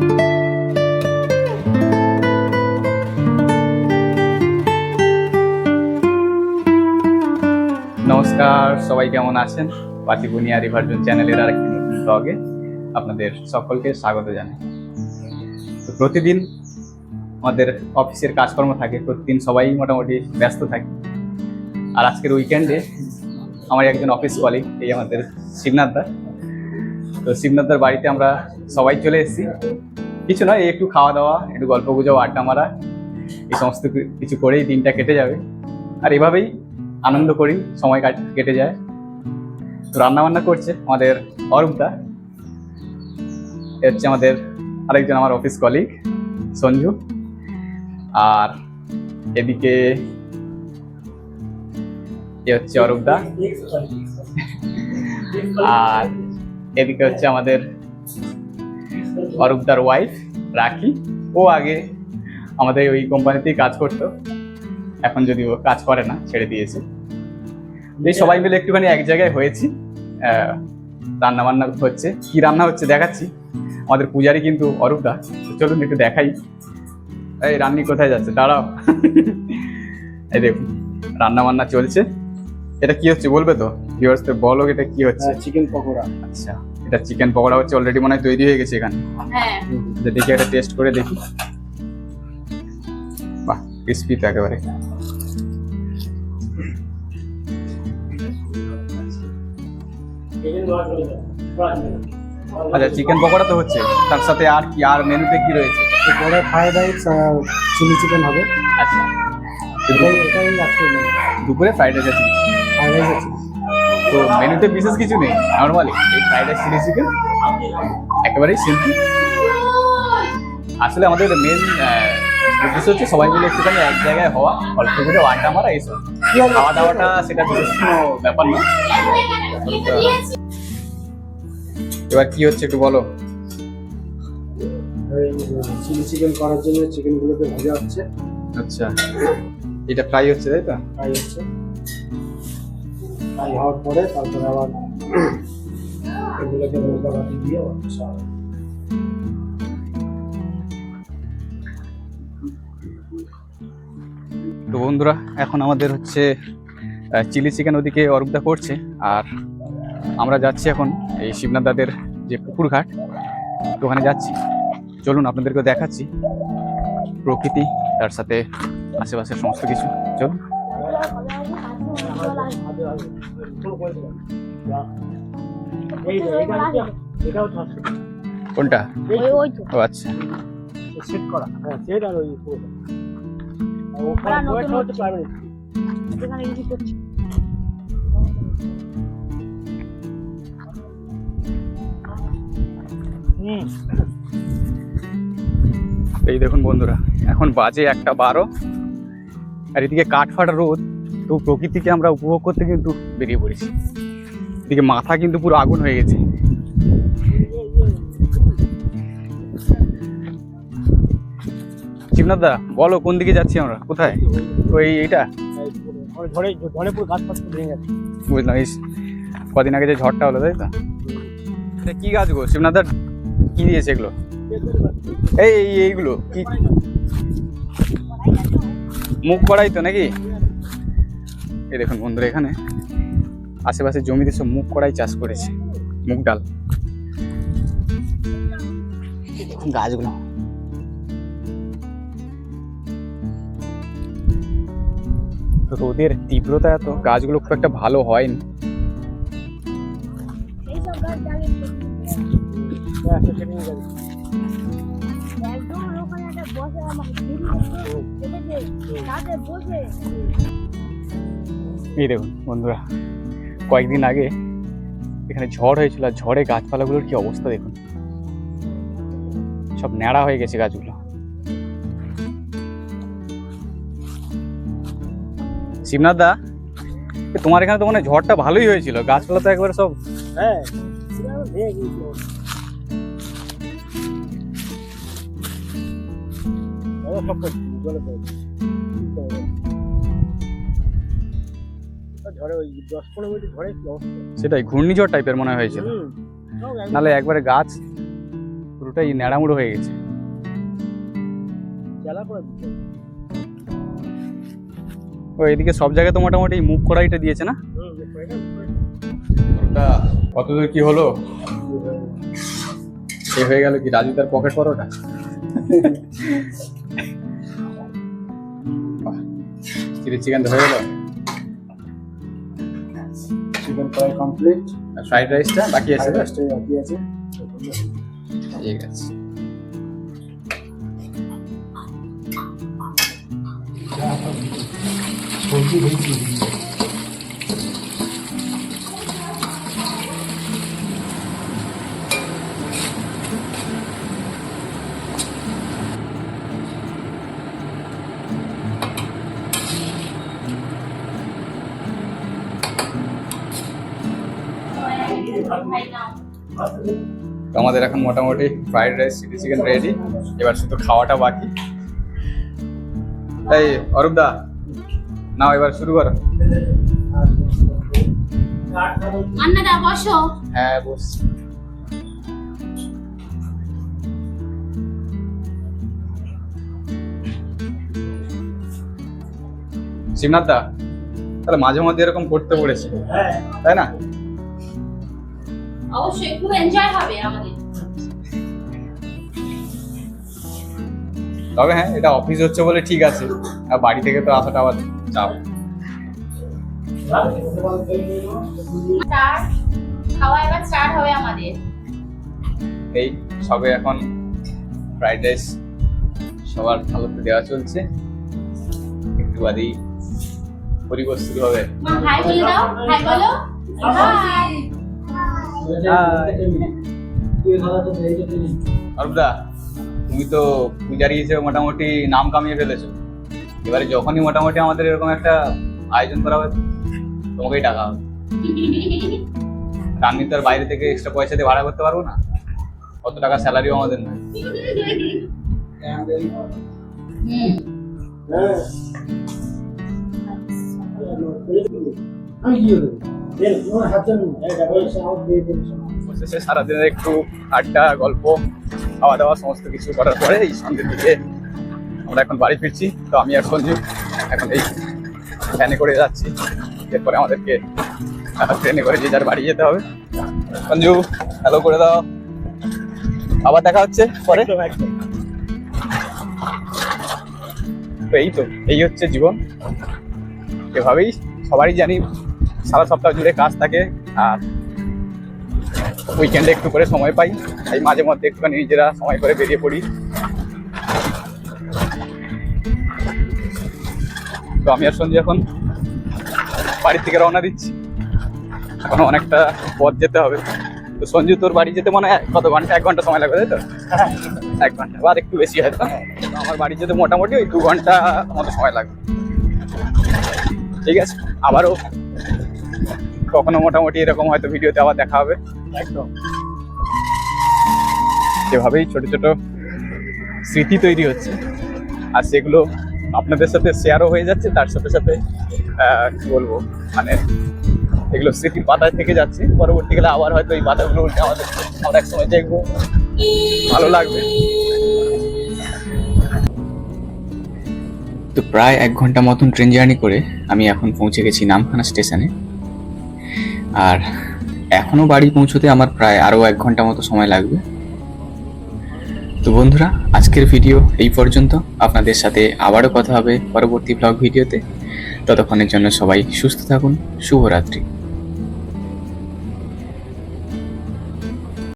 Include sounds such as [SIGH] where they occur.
নমস্কার, সবাই কেমন আছেন? পাতিবুনিয়া রিভারজন চ্যানেলের আরেকটি নতুন ব্লগে আপনাদের সকলকে স্বাগত জানাই। তো প্রতিদিন আমাদের অফিসের কাজকর্ম থাকে, প্রতিদিন সবাই মোটামুটি ব্যস্ত থাকে। আর আজকের উইকেন্ডে আমার একজন অফিস কলিগ এই আমাদের শিবনাথদা তো শিবনাথদার বাড়িতে আমরা সবাই চলে এসেছি। কিছু নয়, একটু খাওয়া দাওয়া, একটু গল্প গুজব, আড্ডা মারা, এই সমস্ত কিছু করেই দিনটা কেটে যাবে। আর এভাবেই আনন্দ করি, সময় কাট- যায়। তো রান্না বান্না করছে আমাদের অরূপদা। এ হচ্ছে আমাদের আরেকজন আমার অফিস কলিগ সঞ্জু। আর এদিকে এ হচ্ছে অরূপদা। আর এদিকে হচ্ছে আমাদের অরূপদার ওয়াইফ রাখি। ও আগে আমাদের ওই কোম্পানিতেই কাজ করতো। এখন যদি ও কাজ করে না ছেড়ে দিয়েছে। এই সবাই মিলে একটুখানি এক জায়গায় হয়েছি। রান্না বান্না হচ্ছে। কি রান্না হচ্ছে দেখাচ্ছি। আমাদের পূজারি কিন্তু অরূপদা চলুন একটু দেখাই। এই রান্নি কোথায় যাচ্ছে? দাঁড়াও। এই দেখুন রান্না বান্না চলছে। এটা কি হচ্ছে বলবে তো? ভিউয়ার্সদের বলো এটা কি হচ্ছে। চিকেন পকোড়া। আচ্ছা। এটা চিকেন পকোড়া হচ্ছে অলরেডি মনে হয় তৈরি হয়ে গেছে এখানে। হ্যাঁ। যে দেখি একটা টেস্ট করে দেখি। বাহ ক্রিসপি তো একেবারে। আচ্ছা চিকেন পকোড়া তো হচ্ছে। তার সাথে আর কি আর মেনুতে কি রয়েছে? পরে ফ্রাইড রাইস চিলি চিকেন হবে। আচ্ছা। দুপুরে ফ্রাইড রাইস আছে। ফ্রাইড রাইস আছে। তো মেনুতে বিশেষ কিছু নেই। নর্মালি এই ফ্রাইড রাইস চিলি চিকেন একেবারেই সিম্পল আসলে আমাদের মেন উদ্দেশ্য হচ্ছে সবাই মিলে একটুখানি এক জায়গায় হওয়া অল্প করে আড্ডা মারা এইসব। খাওয়া দাওয়াটা সেটা বিশেষ কোনো ব্যাপার না। এবার কি হচ্ছে একটু বলো। চিলি চিকেন করার জন্য চিকেনগুলোকে ভাজা হচ্ছে। আচ্ছা। এটা ফ্রাই হচ্ছে তাই তো? ফ্রাই হচ্ছে। ফ্রাই হওয়ার পরে তারপরে আবার এগুলোকে মশলা বাটি দিয়ে আচ্ছা তো বন্ধুরা, এখন আমাদের হচ্ছে চিলি চিকেন ওদিকে অরূপদা করছে, আর আমরা যাচ্ছি এখন এই শিবনাথ দাদের যে পুকুর ঘাট ওখানে যাচ্ছি। চলুন আপনাদেরকে দেখাচ্ছি প্রকৃতি, তার সাথে আশেপাশের সমস্ত কিছু। চলুন। কোনটা? আচ্ছা। এই দেখুন বন্ধুরা এখন বাজে একটা বারো আর এদিকে কাঠ ফাটা রোদ। তো প্রকৃতিকে আমরা উপভোগ করতে কিন্তু বেরিয়ে পড়েছি। এদিকে মাথা কিন্তু পুরো আগুন হয়ে গেছে। শিবনাথ দা বলো কোন দিকে যাচ্ছি আমরা? কোথায়? ওই এইটা? বুঝলাম এই কদিন আগে যে ঝড়টা হলো তাই তো? কি গাছ গো? শিবনাথ দা কি দিয়েছে এগুলো? এই এই এইগুলো কি? মুখ করাই তো নাকি? এই দেখুন বন্ধুরা এখানে আশেপাশে জমিতে সব মুখ করাই চাষ করেছে, মুগ ডাল। দেখুন গাছগুলো। রোদের তীব্রতা এত, গাছগুলো খুব একটা ভালো হয়নি। একদম এই দেখুন বন্ধুরা, কয়েকদিন আগে এখানে ঝড় হয়েছিল আর ঝড়ে গাছপালাগুলোর কি অবস্থা দেখুন। সব ন্যাড়া হয়ে গেছে গাছগুলো। শিবনাথ দা তোমার এখানে তো মানে ঝড়টা ভালোই হয়েছিল, গাছপালা তো একবারে সব হ্যাঁ পড়েছে ঝড়ে ওই দশ পনেরো মিনিট ঝড়ে কি অবস্থা? সেটাই ঘূর্ণিঝড় টাইপের মনে হয়েছিল নালে একবারে গাছ পুরোটাই ন্যাড়ামুড়ো হয়ে গেছে। জ্বালা করে ও এদিকে সব জায়গায় তো মোটামুটি মুভ করাইটা দিয়েছে না? ওটা কতদূর কি হলো? এ হয়ে গেল কি রাজু তার পকেট পরোটা? [LAUGHS] চিলি চিকেন হয়ে গেল। Chicken fry complete. আর ফ্রাইড রাইসটা বাকি আছে? রাইসটা বাকি আছে। ঠিক আছে। সবজি ভেজি তো আমাদের এখন মোটামুটি fried rice chili chicken ready এবার শুধু খাওয়াটা বাকি। তাই অরূপ দা নাও এবার শুরু করো। আন্নাদা বসো। হ্যাঁ বস। শিবনাথ দা তাহলে মাঝে মধ্যে এরকম করতে পড়েছে হ্যাঁ তাই না? অবশ্যই খুব এনজয় হবে আমাদের। তবে হ্যাঁ এটা অফিস হচ্ছে বলে ঠিক আছে। আর বাড়ি থেকে তো আসাটা আবার চাপ। স্টার্ট খাওয়া এবার স্টার্ট হবে আমাদের। এই সবে এখন ফ্রাইড রাইস সবার ভালোতে দেওয়া চলছে। একটু বাদেই পরিবেশ শুরু হবে। হাই বলে দাও হাই বলো। হাই অরূপদা, তুমি তো পূজারি হিসেবে মোটামুটি নাম কামিয়ে ফেলেছো। এবারে যখনই মোটামুটি আমাদের এরকম একটা আয়োজন করা হবে তোমাকেই টাকা হবে। আমি তো আর বাইরে থেকে এক্সট্রা পয়সা দিয়ে ভাড়া করতে পারব না। কত টাকা স্যালারিও আমাদের হুম আমি কি শেষে সারাদিনের একটু আড্ডা গল্প খাওয়া দাওয়া সমস্ত কিছু করার পরে এই সন্ধ্যের দিকে আমরা এখন বাড়ি ফিরছি। তো আমি আর সঞ্জু এখন এই ভ্যানে করে যাচ্ছি। এরপরে আমাদেরকে ট্রেনে করে যে যার বাড়ি যেতে হবে। সঞ্জু হ্যালো করে দাও। আবার দেখা হচ্ছে পরে? তো এই তো এই হচ্ছে জীবন। এভাবেই সবারই জানি সারা সপ্তাহ জুড়ে কাজ থাকে আর উইকেন্ডে একটু করে সময় পাই। তাই মাঝে মধ্যে একটুখানি নিজেরা সময় করে বেরিয়ে পড়ি। তো আমি আর সঞ্জু এখন বাড়ির থেকে রওনা দিচ্ছি। এখনও অনেকটা পথ যেতে হবে। তো সঞ্জু, তোর বাড়ি যেতে মনে হয় কত ঘণ্টা? এক ঘণ্টা সময় লাগবে, তাই তো? এক ঘণ্টা বা একটু বেশি হয়তো আমার বাড়ি যেতে মোটামুটি ওই দু ঘণ্টা মতো সময় লাগবে। ঠিক আছে, আবারও কখনো মোটামুটি এরকম হয়তো ভিডিওতে আবার দেখা হবে। একদম। এভাবেই ছোট ছোট স্মৃতি তৈরি হচ্ছে আর সেগুলো আপনাদের সাথে শেয়ারও হয়ে যাচ্ছে তার সাথে সাথে কি বলব মানে এগুলো স্মৃতির পাতায় থেকে যাচ্ছে। পরবর্তীকালে আবার হয়তো এই পাতাগুলো উল্টে আমাদের আমরা এক সময় দেখব। ভালো লাগবে। তো প্রায় এক ঘণ্টা মতন ট্রেন জার্নি করে আমি এখন পৌঁছে গেছি নামখানা স্টেশনে আর এখনও বাড়ি পৌঁছতে আমার প্রায় আরও এক ঘণ্টা মতো সময় লাগবে। তো বন্ধুরা, আজকের ভিডিও এই পর্যন্ত। আপনাদের সাথে আবারও কথা হবে পরবর্তী ব্লগ ভিডিওতে ততক্ষণের জন্য সবাই সুস্থ থাকুন, শুভরাত্রি।